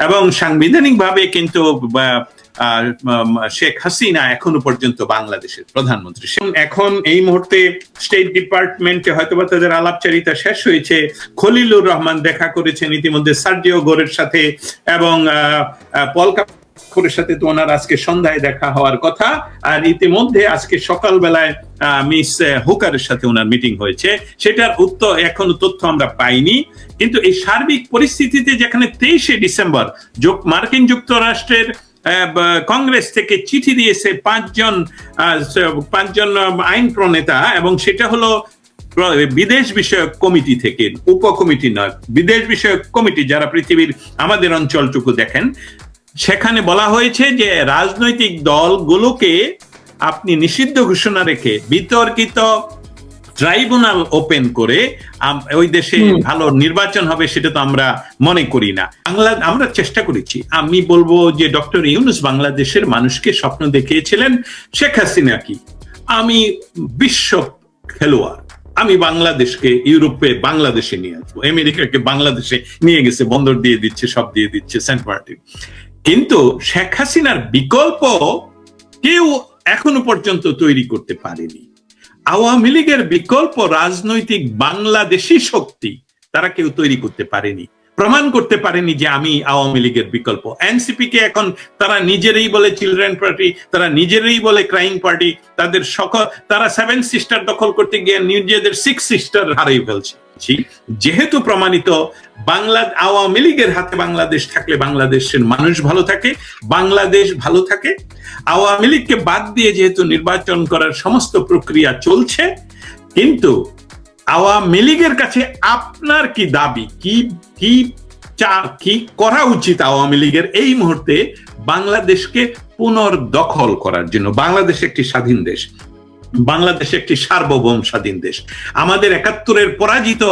এবং সাংবিধানিকভাবে কিন্তু শেখ হাসিনা এখনও পর্যন্ত বাংলাদেশের প্রধানমন্ত্রী। এখন এই মুহূর্তে স্টেট ডিপার্টমেন্টে হয়তোবা তাদের আলাপচারিতা শেষ হয়েছে। খলিলুর রহমান দেখা করেছেন ইতিমধ্যে সার্জিও গোরের সাথে এবং আহ, আহ, সাথে তো ওনার আজকে সন্ধ্যায় দেখা হওয়ার কথা। আর ইতিমধ্যে আজকে সকালবেলায় মিস হুকারের সাথে ওনার মিটিং হয়েছে। সেটার উত্তর এখনও তথ্য আমরা পাইনি। কিন্তু এই সার্বিক পরিস্থিতিতে যেখানে তেইশে ডিসেম্বর মার্কিন যুক্তরাষ্ট্রের কংগ্রেস থেকে চিঠি দিয়েছে পাঁচজন পাঁচজন আইন প্রণেতা এবং সেটা হলো বিদেশ বিষয়ক কমিটি থেকে উপকমিটি নয় বিদেশ বিষয়ক কমিটি যারা পৃথিবীর আমাদের অঞ্চলটুকু দেখেন। সেখানে বলা হয়েছে যে রাজনৈতিক দলগুলোকে আপনি নিষিদ্ধ ঘোষণা রেখে বিতর্কিত ট্রাইব্যুনাল ওপেন করে ওই দেশে ভালো নির্বাচন হবে সেটা তো আমরা মনে করি না। বাংলা আমরা চেষ্টা করেছি। আমি বলব যে ডক্টর ইউনুস বাংলাদেশের মানুষকে স্বপ্ন দেখিয়েছিলেন শেখ হাসিনা কি? আমি বিশ্ব খেলোয়াড়। আমি বাংলাদেশকে ইউরোপে বাংলাদেশে নিয়ে আসব। আমেরিকাকে বাংলাদেশে নিয়ে গেছে বন্দর দিয়ে দিচ্ছে সব দিয়ে দিচ্ছে সেন্ট মার্টিন। কিন্তু শেখ হাসিনার বিকল্প কেউ এখনও পর্যন্ত তৈরি করতে পারেনি। আওয়ামী লীগের বিকল্প রাজনৈতিক বাংলাদেশি শক্তি তারা কেউ তৈরি করতে পারেনি। প্রমাণ করতে পারেনি যে আমি আওয়ামী লীগের বিকল্প। এনসিপি কে এখন তারা নিজেরাই বলে চিলড্রেন পার্টি, তারা নিজেরাই বলে ক্রাইম পার্টি, তাদের সকল, তারা সেভেন সিস্টার দখল করতে গিয়ে নিজেদের সিক্স সিস্টার হারিয়ে ফেলছে। যেহেতু প্রমাণিত, বাংলা, আওয়ামী লীগের হাতে বাংলাদেশ থাকলে বাংলাদেশের মানুষ ভালো থাকে, বাংলাদেশ ভালো থাকে, আওয়ামী লীগকে বাদ দিয়ে যেহেতু নির্বাচন করার সমস্ত প্রক্রিয়া চলছে, কিন্তু আওয়ামী লীগের কাছে আপনার কি দাবি? কি কি চা- কি করা উচিত আওয়ামী লীগের এই মুহূর্তে বাংলাদেশকে পুনর্দখল করার জন্য? বাংলাদেশ একটি স্বাধীন দেশ। বাংলাদেশ একটি সার্বভৌম স্বাধীন দেশ। আমাদের একাত্তরের পরাজিত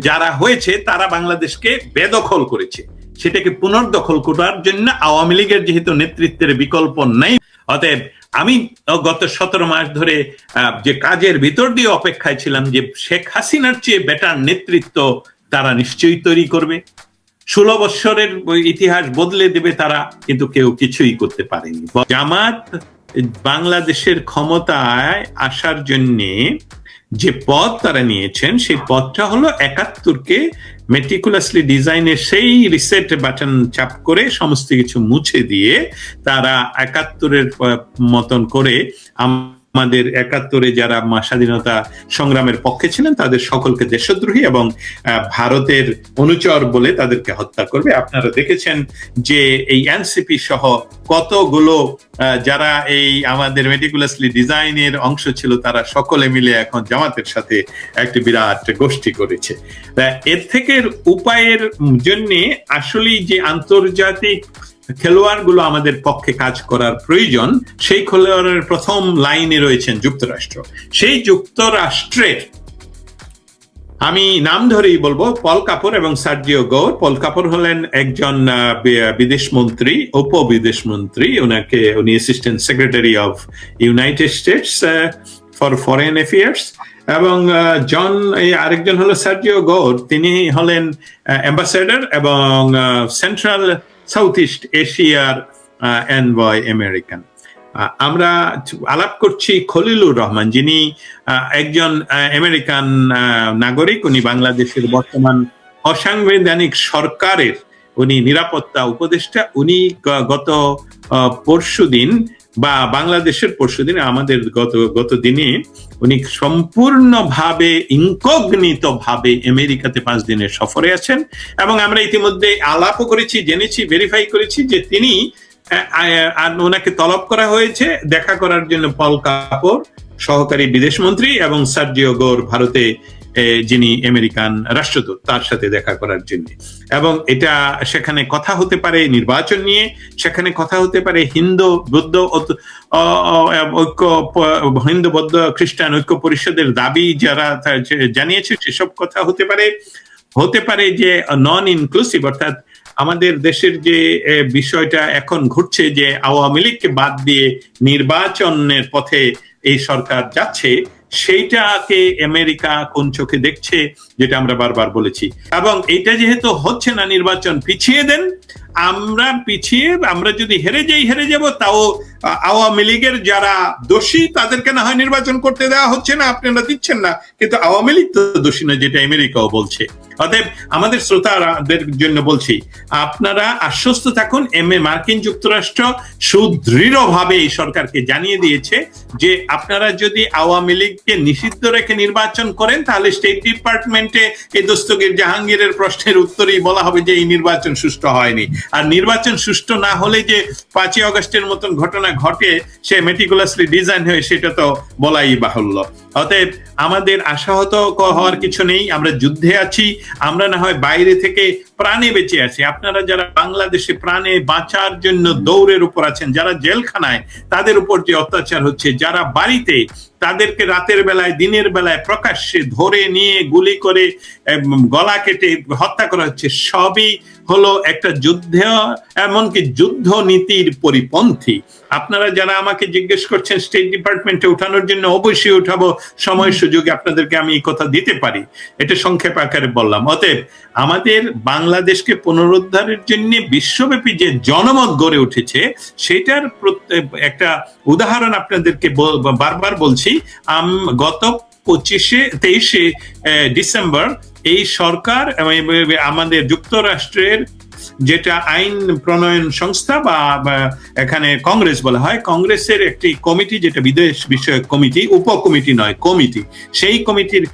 যারা হয়েছে, তারা বাংলাদেশকে বেদখল করেছে। সেটাকে পুনর্দখল করার জন্য আওয়ামী লীগের যেহেতু নেতৃত্বের বিকল্প নেই অতএব আমি গত সতেরো মাস ধরে যে কাজের ভিতর দিয়ে অপেক্ষায় ছিলাম যে শেখ হাসিনার চেয়ে বেটার নেতৃত্ব তারা নিশ্চয়ই তৈরি করবে। ষোলো বৎসরের ইতিহাস বদলে দেবে তারা, কিন্তু কেউ কিছুই করতে পারেনি। জামাত বাংলাদেশের ক্ষমতায় আসার জন্যে যে পথ তারা নিয়েছেন, সেই পথটা হলো একাত্তরকে মেটিকুলাসলি ডিজাইনে সেই রিসেট বাটন চাপ করে সমস্ত কিছু মুছে দিয়ে তারা একাত্তরের মতন করে আমাদের একাত্তরে যারা স্বাধীনতা সংগ্রামের পক্ষে ছিলেন, তাদের সকলকে দেশদ্রোহী এবং ভারতের অনুচর বলে তাদেরকে হত্যা করবে। আপনারা দেখেছেন যে এই এনসিপি সহ কতগুলো যারা এই আমাদের মেটিকুলাসলি ডিজাইনের অংশ ছিল, তারা সকলে মিলে এখন জামাতের সাথে একটি বিরাট গোষ্ঠী করেছে। এর থেকে উপায়ের জন্য আসলেই যে আন্তর্জাতিক খেলোয়াড়গুলো আমাদের পক্ষে কাজ করার প্রয়োজন, সেই খেলোয়াড়ের প্রথম লাইনে রয়েছেন যুক্তরাষ্ট্র। সেই যুক্তরাষ্ট্রের আমি নাম ধরেই বলব, পল কাপুর এবং সার্জিও গৌর। পল কাপুর হলেন একজন বিদেশ মন্ত্রী উপ বিদেশ মন্ত্রী ওনাকে উনি assistant secretary of United States for foreign affairs এবং জন, এই আরেকজন হলো সার্জিও গৌর। তিনি হলেন অ্যাম্বাসেডর এবং সেন্ট্রাল সাউথ ইস্ট এশিয়ার এনভয় আমেরিকান আমরা আলাপ করছি খলিলুর রহমান যিনি আহ, একজন আমেরিকান আহ, নাগরিক। উনি বাংলাদেশের বর্তমান অসাংবিধানিক সরকারের উনি নিরাপত্তা উপদেষ্টা। উনি গত পরশু দিন বা বাংলাদেশের পরশুদিন আমাদের গত গত দিনে উনি সম্পূর্ণভাবে ইনকগনিত ভাবে আমেরিকাতে পাঁচ দিনের সফরে আছেন এবং আমরা ইতিমধ্যে আলাপও করেছি, জেনেছি ভেরিফাই করেছি যে তিনি ওনাকে তলব করা হয়েছে দেখা করার জন্য পল কাপুর, সহকারী বিদেশ মন্ত্রী এবং সার্জিও গোর ভারতে যিনি আমেরিকান রাষ্ট্রদূত, তার সাথে দেখা করার জন্য। এবং এটা সেখানে কথা হতে পারে নির্বাচন নিয়ে, সেখানে কথা হতে পারে হিন্দু, বৌদ্ধ ঐক্য, হিন্দু, বৌদ্ধ, খ্রিস্টান ঐক্য পরিষদের দাবি যারা জানিয়েছে, সেসব কথা হতে পারে। হতে পারে যে নন ইনক্লুসিভ অর্থাৎ আমাদের দেশের যে বিষয়টা এখন ঘটছে যে আওয়ামী লীগকে বাদ দিয়ে নির্বাচনের পথে এই সরকার যাচ্ছে সেইটাকে আমেরিকা কোন চোখে দেখছে? যেটা আমরা বারবার বলেছি। এবং এটা যেহেতু হচ্ছে না নির্বাচন, পিছিয়ে দেন, আমরা পিছিয়ে, আমরা যদি হেরে যাই, হেরে যাব, তাও আওয়ামী লীগের যারা দোষী, তাদেরকে না হয় নির্বাচন করতে দেওয়া হচ্ছে না, আপনারা দিচ্ছেন না। কিন্তু আওয়ামী লীগ তো দোষী না যেটা আমেরিকাও বলছে। অতএব আমাদের শ্রোতাদের জন্য বলছি, আপনারা আশ্বস্ত থাকুন এম এ মার্কিন যুক্তরাষ্ট্র সুদৃঢ়ভাবে এই সরকারকে জানিয়ে দিয়েছে যে আপনারা যদি আওয়ামী লীগকে নিষিদ্ধ রেখে নির্বাচন করেন, তাহলে স্টেট ডিপার্টমেন্টে এই দস্তগীর জাহাঙ্গীরের প্রশ্নের উত্তরেই বলা হবে যে এই নির্বাচন সুষ্ঠু হয়নি। আর নির্বাচন সুষ্ঠু না হলে যে পাঁচই অগস্টের মতন ঘটনা ঘটে সে মেটিকুলাসলি ডিজাইন হয়ে সেটা তো বলাই বাহুল্য। অতএব আমাদের আশাহত হওয়ার কিছু নেই, আমরা যুদ্ধে আছি, আমরা না হয় বাইরে থেকে প্রাণে বেঁচে আছি। আপনারা যারা বাংলাদেশে প্রাণে বাঁচার জন্য দৌড়ের উপর আছেন, যারা জেলখানায়, তাদের উপর যে অত্যাচার হচ্ছে, যারা বাড়িতে তাদেরকে রাতের বেলায়, দিনের বেলায় প্রকাশ্যে ধরে নিয়ে গুলি করে গলা কেটে হত্যা করা হচ্ছে। সবই হলো একটা যুদ্ধ, এমনকি যুদ্ধ নীতির পরিপন্থী। আপনারা যারা আমাকে জিজ্ঞেস করছেন স্টেট ডিপার্টমেন্টে উঠানোর জন্য, অবশ্যই উঠাবো। সময়, সুযোগে আপনাদেরকে আমি এই কথা দিতে পারি। এটা সংক্ষেপ আকারে বললাম। অতএব, আমাদের বাংলাদেশকে পুনরুদ্ধারের জন্য বিশ্বব্যাপী যে জনমত গড়ে উঠেছে, সেটার একটা উদাহরণ আপনাদেরকে বারবার বলছি। গত পঁচিশে, তেইশে ডিসেম্বর এই সরকার আমাদের যুক্তরাষ্ট্রের যেটা আইন প্রণয়ন সংস্থা বা এখানে কংগ্রেস বলা হয়, কংগ্রেসের একটি কমিটি যেটা বিদেশ বিষয়ক কমিটি, উপকমিটি নয়, কমিটি। সেই কমিটির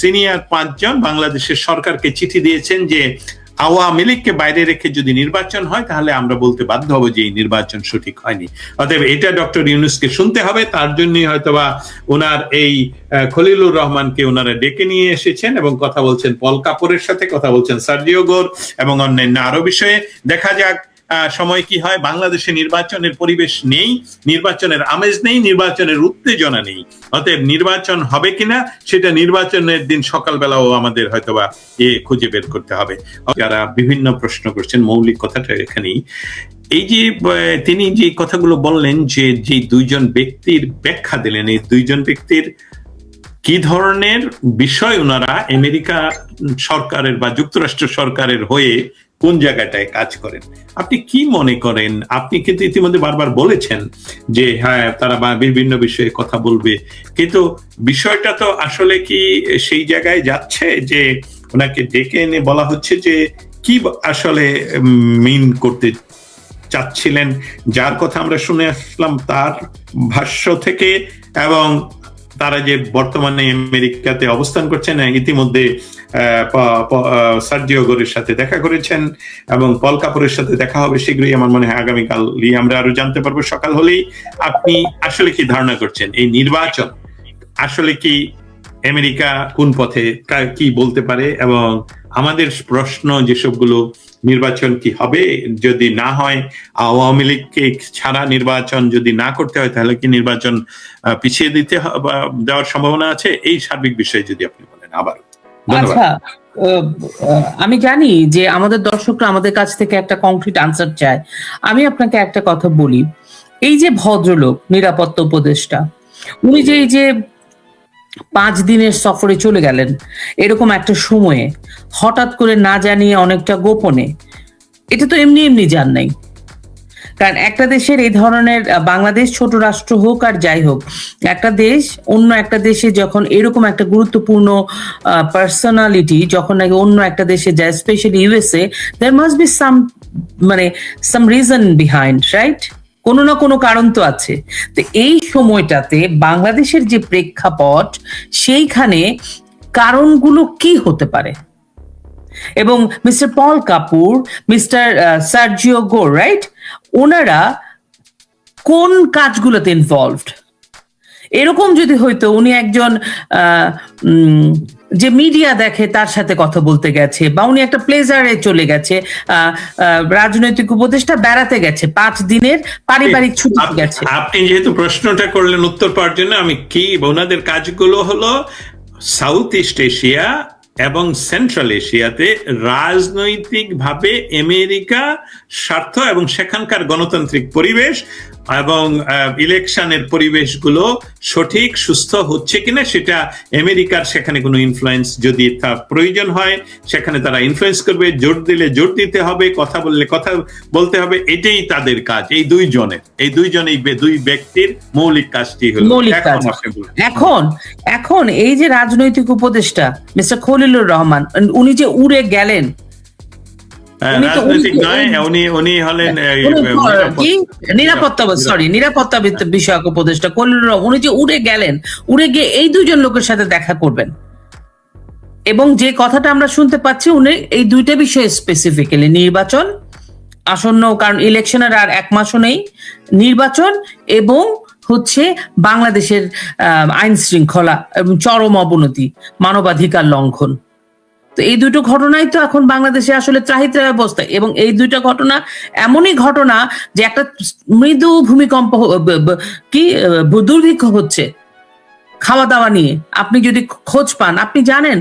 সিনিয়র পাঁচজন বাংলাদেশের সরকারকে চিঠি দিয়েছেন যে আওয়ামী লীগকে বাইরে রেখে যদি নির্বাচন হয়, তাহলে আমরা বলতে বাধ্য হব যে এই নির্বাচন সঠিক হয়নি। অতএব এটা ডক্টর ইউনুসকে শুনতে হবে, তার জন্যই হয়তোবা ওনার এই খলিলুর রহমানকে ওনারা ডেকে নিয়ে এসেছেন এবং কথা বলছেন পল কাপুরের সাথে, কথা বলছেন সার্জিও গোর এবং অন্যান্য আরও বিষয়ে। দেখা যাক সময় কি হয়? বাংলাদেশে নির্বাচনের পরিবেশ নেই, নির্বাচনের আমেজ নেই, নির্বাচনের উত্তেজনা নেই। অতএব নির্বাচন হবে কিনা, সেটা নির্বাচনের দিন সকালবেলাও আমাদের হয়তোবা এ খুঁজে বের করতে হবে। যারা বিভিন্ন প্রশ্ন করছেন, মৌলিক কথাটা এখানেই। এই যে তিনি যে কথাগুলো বললেন যে যে দুইজন ব্যক্তির ব্যাখ্যা দিলেন, এই দুইজন ব্যক্তির কি ধরনের বিষয় ওনারা আমেরিকা সরকারের বা যুক্তরাষ্ট্র সরকারের হয়ে কোন জায়গাটায় কাজ করেন? আপনি কি মনে করেন? আপনি কিন্তু ইতিমধ্যে বারবার বলেছেন যে হ্যাঁ তারা বিভিন্ন বিষয়ে কথা বলবে। কিন্তু বিষয়টা তো আসলে কি সেই জায়গায় যাচ্ছে যে, ওনাকে ডেকে এনে বলা হচ্ছে যে, কি আসলে মিন করতে চাচ্ছিলেন? যার কথা আমরা শুনে আসলাম তার ভাষ্য থেকে এবং তারা যে বর্তমানে আমেরিকাতে অবস্থান করছেন ইতিমধ্যে সার্জিও গোরের সাথে দেখা করেছেন এবং পল কাপুরের সাথে দেখা হবে শীঘ্রই। আমার মনে হয় আগামীকাল আমরা আরও জানতে পারব। সকাল হলেই আপনি আসলে কি ধারণা করছেন? এই নির্বাচন আসলে কি আমেরিকা কোন পথে কি বলতে পারে? এবং আমাদের প্রশ্ন যেসবগুলো নির্বাচন কি হবে? যদি না হয়, আওয়ামী লীগকে ছাড়া নির্বাচন যদি না করতে হয়, তাহলে কি নির্বাচন পিছিয়ে দিতে দেওয়ার সম্ভাবনা আছে? এই সার্বিক বিষয়ে যদি আপনি বলেন আবার আচ্ছা আমি জানি যে আমাদের দর্শকরা আমাদের কাছ থেকে একটা কংক্রিট আনসার চায়। আমি আপনাকে একটা কথা বলি। এই যে ভদ্রলোক, নিরাপত্তা উপদেষ্টা, উনি যে এই যে পাঁচ দিনের সফরে চলে গেলেন। এরকম একটা সময়ে হঠাৎ করে না জানিয়ে অনেকটা গোপনে। এটা তো এমনি এমনি যান নাই। কারণ একটা দেশের এই ধরনের বাংলাদেশ ছোট রাষ্ট্র হোক আর যাই হোক, একটা দেশ অন্য একটা দেশে যখন এরকম একটা গুরুত্বপূর্ণ পার্সোনালিটি যখন নাকি অন্য একটা দেশে যায় স্পেশালি ইউএসএ দের মাস্ট বি সাম মানে সাম রিজন বিহাইন্ড রাইট কোনো না কোনো কারণ তো আছে। তো এই সময়টাতে বাংলাদেশের যে প্রেক্ষাপট, সেইখানে কারণগুলো কি হতে পারে? এবং mister Paul Kapoor, mister Sergio Gor right? ওনারা কোন কাজগুলোতে ইনভলভড এরকম যদি হইতো, উনি একজন যে মিডিয়া দেখে তার সাথে কথা বলতে গেছে বা উনি একটা প্লেজারে চলে গেছে রাজনৈতিক উপদেষ্টা বেড়াতে গেছে পাঁচ দিনের পারিবারিক ছুটি গেছে। আপনি যেহেতু প্রশ্নটা করলেন উত্তর পাওয়ার জন্য আমি কি ওনাদের কাজগুলো হলো সাউথ ইস্ট এশিয়া এবং সেন্ট্রাল এশিয়াতে রাজনৈতিকভাবে আমেরিকা স্বার্থ এবং সেখানকার গণতান্ত্রিক পরিবেশ এবং ইলেকশনের পরিবেশগুলো সঠিক সুস্থ হচ্ছে কিনা সেটা আমেরিকার সেখানে কোনো ইনফ্লুয়েন্স যদি তার প্রয়োজন হয় সেখানে তারা ইনফ্লুয়েন্স করবে জোর দিলে জোর দিতে হবে কথা বললে কথা বলতে হবে এটাই তাদের কাজ। এই দুই দুইজনের এই দুইজনেই বে- দুই ব্যক্তির মৌলিক কাজটি হলো এখন এখন এই যে রাজনৈতিক উপদেষ্টা মিস্টার খলিলুর রহমান উনি যে উড়ে গেলেন রাজনৈতিক নয় উনি উনি হলেন নিরাপত্তা- সরি নিরাপত্তা বিষয়ক উপদেষ্টা উনি যে উড়ে গেলেন উড়ে গিয়ে এই দুজন লোকের সাথে দেখা করবেন। এবং যে কথাটা আমরা শুনতে পাচ্ছি উনি এই দুইটা বিষয়ে স্পেসিফিক্যালি নির্বাচন আসন্ন কারণ ইলেকশনের আর এক মাসও নেই নির্বাচন এবং হচ্ছে বাংলাদেশের আহ, আইন শৃঙ্খলা এবং চরম অবনতি মানবাধিকার লঙ্ঘন। তো এই দুটো ঘটনাই তো এখন বাংলাদেশে আসলে ত্রাহিত্রায় অবস্থা এবং এই দুইটা ঘটনা এমনই ঘটনা যে একটা মৃদু ভূমিকম্প কি দুর্ভিক্ষ হচ্ছে খাওয়া দাওয়া নিয়ে। আপনি যদি খোঁজ পান, আপনি জানেন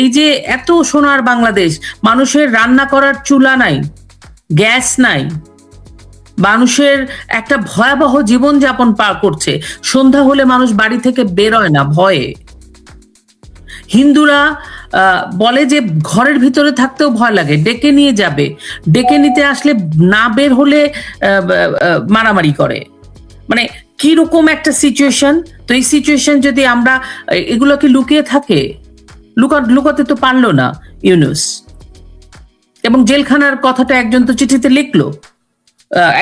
এই যে এত সোনার বাংলাদেশ, মানুষের রান্না করার চুলা নাই, গ্যাস নাই, মানুষের একটা ভয়াবহ জীবনযাপন পার করছে, সন্ধ্যা হলে মানুষ বাড়ি থেকে বেরোয় না, ভয়ে। হিন্দুরা বলে যে ঘরের ভিতরে থাকতেও ভয় লাগে, ডেকে নিয়ে যাবে। ডেকে নিতে আসলে না বের হলে মারামারি করে। মানে কীরকম একটা সিচুয়েশন তো এই সিচুয়েশন যদি আমরা এগুলোকে লুকিয়ে থাকে? লুকা, লুকাতে তো পারল না ইউনুস। এবং জেলখানার কথাটা একজন তো চিঠিতে লিখলো।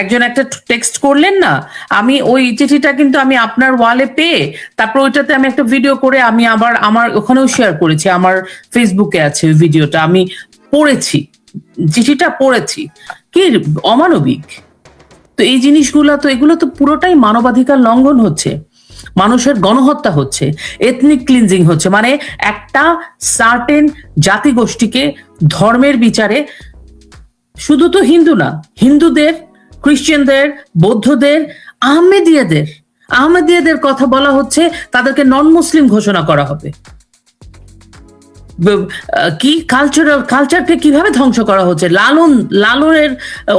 একজন একটা টেক্সট করলেন না, আমি ওই চিঠিটা কিন্তু আমি আপনার ওয়ালে পেয়ে, তারপর ওইটাতে আমি একটা ভিডিও করে আমি আবার আমার ওখানেও শেয়ার করেছি, আমার ফেসবুকে আছে ওই ভিডিওটা আমি পড়েছি, চিঠিটা পড়েছি। কি অমানবিক? তো এই জিনিসগুলো তো, এগুলো তো পুরোটাই মানবাধিকার লঙ্ঘন হচ্ছে, মানুষের গণহত্যা হচ্ছে এথনিক ক্লিনজিং হচ্ছে মানে একটা সার্টেন জাতিগোষ্ঠীকে ধর্মের বিচারে, শুধু তো হিন্দু না, হিন্দুদের খ্রিস্টানদের বৌদ্ধদের আহমেদিয়াদের। আহমেদিয়াদের কথা বলা হচ্ছে তাদেরকে নন মুসলিম ঘোষণা করা হবে। কি কালচারাল কালচারকে কীভাবে ধ্বংস করা হচ্ছে? লালন লালনের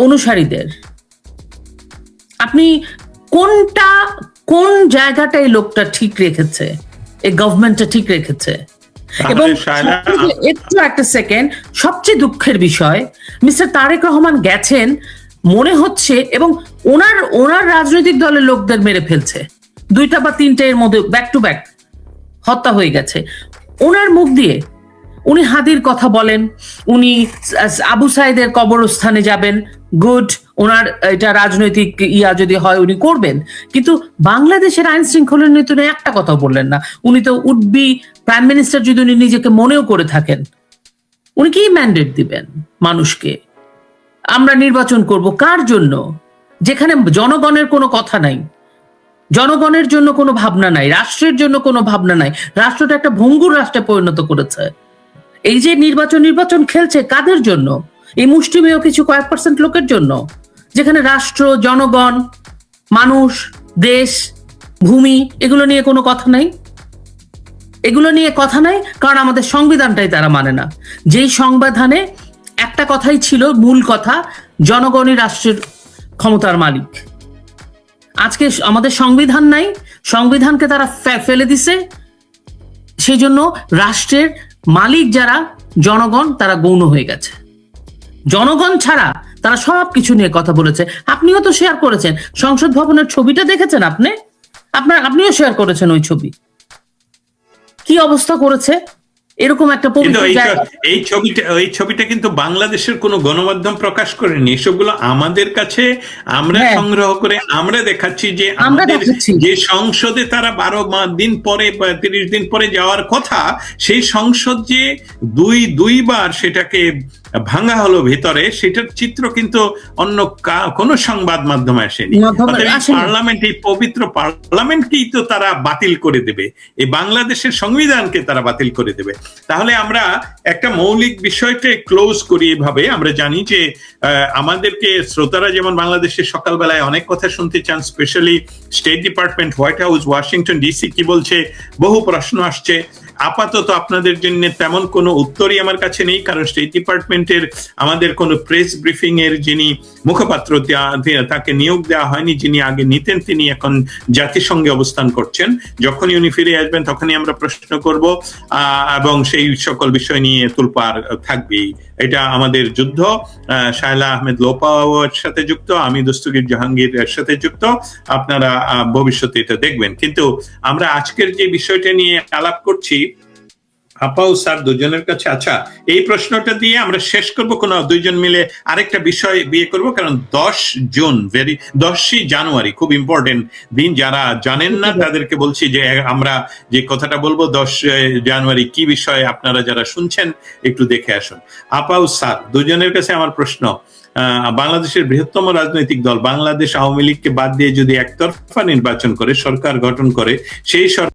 অনুসারীদের। আপনি কোনটা কোন জায়গাটা এই লোকটা ঠিক রেখেছে? এই গভর্নমেন্টটা ঠিক রেখেছে? এবং একটু একটা সেকেন্ড সবচেয়ে দুঃখের বিষয় মিস্টার তারেক রহমান গেছেন মনে হচ্ছে এবং ওনার ওনার রাজনৈতিক দলের লোকদের মেরে ফেলছে। দুইটা বা তিনটে এর মধ্যে ব্যাক টু ব্যাক হত্যা হয়ে গেছে। ওনার মুখ দিয়ে উনি হাদির কথা বলেন, উনি আবু সাইদের কবরস্থানে যাবেন। গুড ওনার এটা রাজনৈতিক ইয়া যদি হয় উনি করবেন। কিন্তু বাংলাদেশের আইন শৃঙ্খলা নিয়ে একটা কথা বললেন না। উনি তো উডবি প্রাইম মিনিস্টার যদি উনি নিজেকে মনেও করে থাকেন, উনি কি ম্যান্ডেট দিবেন মানুষকে? আমরা নির্বাচন করব কার জন্য? যেখানে জনগণের কোনো কথা নাই, জনগণের জন্য কোনো ভাবনা নাই, রাষ্ট্রের জন্য কোনো ভাবনা নাই। রাষ্ট্রটা একটা ভঙ্গুর রাষ্ট্রে পরিণত করেছে। এই যে নির্বাচন নির্বাচন খেলছে কাদের জন্য? এই মুষ্টিমেয় কিছু কয়েক পার্সেন্ট লোকের জন্য। যেখানে রাষ্ট্র, জনগণ, মানুষ, দেশ, ভূমি, এগুলো নিয়ে কোনো কথা নাই। এগুলো নিয়ে কথা নাই, কারণ আমাদের সংবিধানটাই তারা মানে না। যেই সংবিধানে একটা কথাই ছিল মূল কথা, জনগণই রাষ্ট্রের ক্ষমতার মালিক। আজকে আমাদের সংবিধান নাই, সংবিধানকে তারা ফেলে দিছে। সেই জন্য রাষ্ট্রের মালিক যারা, জনগণ তারা গৌণ হয়ে গেছে। জনগণ ছাড়া তারা সব কিছু নিয়ে কথা বলেছে। আপনিও তো শেয়ার করেছেন। সংসদ ভবনের ছবিটা দেখেছেন আপনি? আপনার আপনিও শেয়ার করেছেন ওই ছবি। কি অবস্থা করেছে? এরকম একটা এই ছবিটা এই ছবিটা কিন্তু বাংলাদেশের কোনো গণমাধ্যম প্রকাশ করেনি। এসবগুলো আমাদের কাছে আমরা হ্যাঁ। সংগ্রহ করে আমরা দেখাচ্ছি যে আমাদের যে সংসদে তারা বারো দিন পরে তিরিশ দিন পরে যাওয়ার কথা সেই সংসদ যে দুই দুইবার সেটাকে ভাঙা হলো ভিতরে সেটার চিত্র কিন্তু অন্য কোনো সংবাদ মাধ্যমে আসেনি। পার্লামেন্ট এই পবিত্র পার্লামেন্টকেই তো তারা বাতিল করে দেবে। এই বাংলাদেশের সংবিধানকে তারা বাতিল করে দেবে। তাহলে আমরা একটা মৌলিক বিষয়টা ক্লোজ করি এভাবে। আমরা জানি যে আহ, আমাদেরকে শ্রোতারা যেমন বাংলাদেশের সকালবেলায় অনেক কথা শুনতে চান specially state department White House Washington DC কি বলছে বহু প্রশ্ন আসছে। আপাতত আপনাদের জন্য তেমন কোনো উত্তরই আমার কাছে নেই, কারণ স্টেট ডিপার্টমেন্টের আমাদের কোনো প্রেস ব্রিফিং এর যিনি মুখপাত্র তাকে নিয়োগ দেওয়া হয়নি, যিনি আগে নিতেন, তিনি এখন জাতিসংঘে অবস্থান করছেন। যখনই উনি ফিরে আসবেন, তখনই আমরা প্রশ্ন করব এবং সেই সকল বিষয় নিয়ে তুলপার থাকবেই। এটা আমাদের যুদ্ধ। শায়লা আহমেদ লোপাওয়ার সাথে যুক্ত, আমি দস্তগীর জাহাঙ্গীর এর সাথে যুক্ত। আপনারা ভবিষ্যতে এটা দেখবেন। কিন্তু আমরা আজকের যে বিষয়টা নিয়ে আলাপ করছি আপা স্যার দুজনের কাছে আচ্ছা এই প্রশ্নটা দিয়ে আমরা শেষ করব কোন দুইজন মিলে আরেকটা বিষয় বিয়ে করব, কারণ দশ জুন ভেরি দশই জানুয়ারি, খুব ইম্পর্টেন্ট দিন, যারা জানেন না, তাদেরকে বলছি যে আমরা যে কথাটা বলব, দশ জানুয়ারি কি বিষয়ে, আপনারা যারা শুনছেন, একটু দেখে আসুন। আপা স্যার, দুজনের কাছে আমার প্রশ্ন বাংলাদেশের বৃহত্তম রাজনৈতিক দল, বাংলাদেশ আওয়ামী লীগকে বাদ দিয়ে যদি একতরফা নির্বাচন করে, সরকার গঠন করে, সেই সরকার